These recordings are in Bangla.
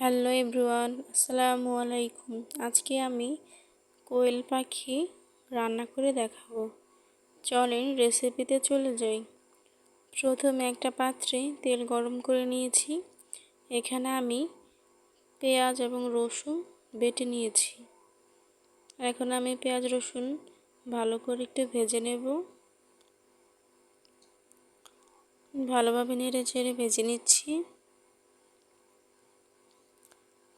হ্যালো এভরিওয়ান, আসসালামু আলাইকুম। আজকে আমি কোয়েল পাখি রান্না করে দেখাবো। চলেন রেসিপিতে চলে যাই। প্রথমে একটা পাত্রে তেল গরম করে নিয়েছি। এখানে আমি পেঁয়াজ এবং রসুন বেটে নিয়েছি। এখন আমি পেঁয়াজ, রসুন ভালো করে একটু ভেজে নেব। ভালোভাবে নেড়ে চেড়ে ভেজে নিচ্ছি।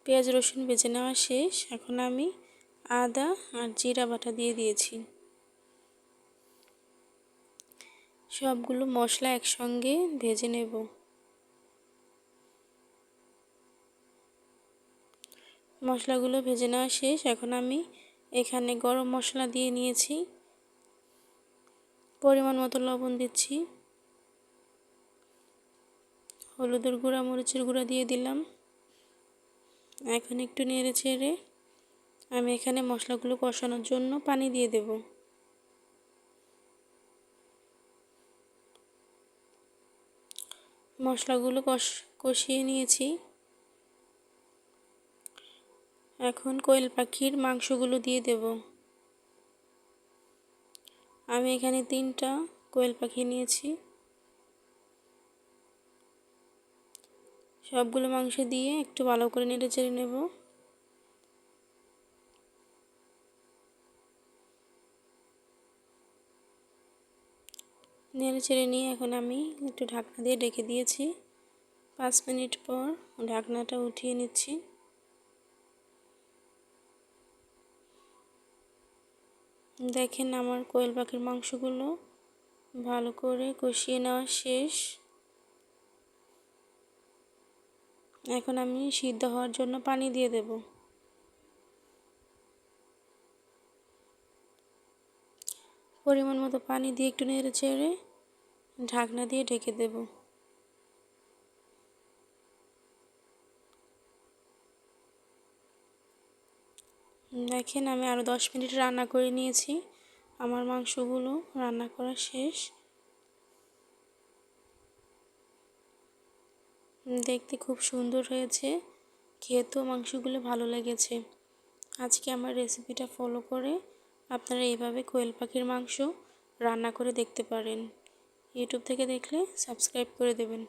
পেঁয়াজ রসুন বেজে নেওয়া শেষ। এখন আমি আদা আর জিরা বাটা দিয়ে দিয়েছি। সবগুলো মশলা একসঙ্গে ভেজে নেব। মশলাগুলো ভেজে নেওয়া শেষ। এখন আমি এখানে গরম মশলা দিয়ে নিয়েছি। পরিমাণ মতো লবণ দিচ্ছি। হলুদের গুঁড়া, মরিচের গুঁড়া দিয়ে দিলাম। এখন একটু নেড়ে ছেড়ে আমি এখানে মশলাগুলো কষানোর জন্য পানি দিয়ে দেব। মশলাগুলো কষ, কষিয়ে নিয়েছি। এখন কোয়েল পাখির মাংসগুলো দিয়ে দেব। আমি এখানে তিনটা কোয়েল পাখি নিয়েছি। সবগুলো মাংস দিয়ে একটু ভালো করে নেড়ে চেড়ে নেব। নেড়ে চেড়ে নিয়ে এখন আমি একটু ঢাকনা দিয়ে ডেকে দিয়েছি। পাঁচ মিনিট পর ঢাকনাটা উঠিয়ে নিচ্ছি। দেখেন আমার কোয়েল পাখির মাংসগুলো ভালো করে কষিয়ে নেওয়া শেষ। এখন আমি সিদ্ধ হওয়ার জন্য পানি দিয়ে দেব। পরিমাণ মতো পানি দিয়ে একটু নেড়ে চেড়ে ঢাকনা দিয়ে ঢেকে দেব। দেখেন আমি আরও দশ মিনিট রান্না করে নিয়েছি। আমার মাংসগুলো রান্না করা শেষ। দেখতে খুব সুন্দর হয়েছে। খেতেও মাংসগুলো ভালো লেগেছে। আজকে আমার রেসিপিটা ফলো করে আপনারা এইভাবে কোয়েল পাখির মাংস রান্না করে দেখতে পারেন। ইউটিউব থেকে দেখলে সাবস্ক্রাইব করে দেবেন।